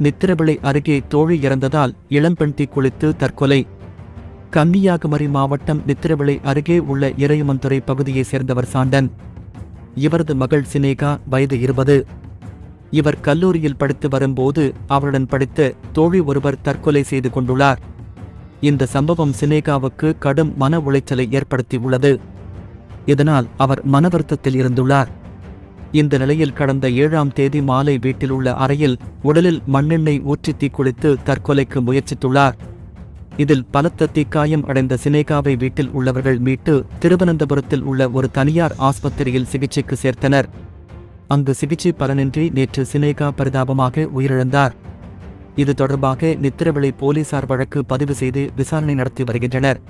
நித்திரவிளை அருகே தோழி இறந்ததால் இளம்பெண் தீக்குளித்து தற்கொலை. கன்னியாகுமரி மாவட்டம் நித்திரவிளை அருகே உள்ள இறையமந்துறை பகுதியைச் சேர்ந்தவர் சாண்டன். இவரது மகள் சினேகா வயது இருபது. இவர் கல்லூரியில் படித்து வரும்போது அவருடன் படித்த தோழி ஒருவர் தற்கொலை செய்து கொண்டுள்ளார். இந்த சம்பவம் சினேகாவுக்கு கடும் மன உளைச்சலை ஏற்படுத்தியுள்ளது. இதனால் அவர் மனவருத்தத்தில் இருந்துள்ளார். இந்த நிலையில் கடந்த ஏழாம் தேதி மாலை வீட்டில் உள்ள அறையில் உடலில் மண்ணெண்ணெய் ஊற்றி தீக்குளித்து தற்கொலைக்கு முயற்சித்துள்ளார். இதில் பலத்த தீக்காயம் அடைந்த சினேகாவை வீட்டில் உள்ளவர்கள் மீட்டு திருவனந்தபுரத்தில் உள்ள ஒரு தனியார் ஆஸ்பத்திரியில் சிகிச்சைக்கு சேர்த்தனர். அங்கு சிகிச்சை பலனின்றி நேற்று சினேகா பரிதாபமாக உயிரிழந்தார். இது தொடர்பாக நித்திரவிளை போலீசார் வழக்கு பதிவு செய்து விசாரணை நடத்தி வருகின்றனர்.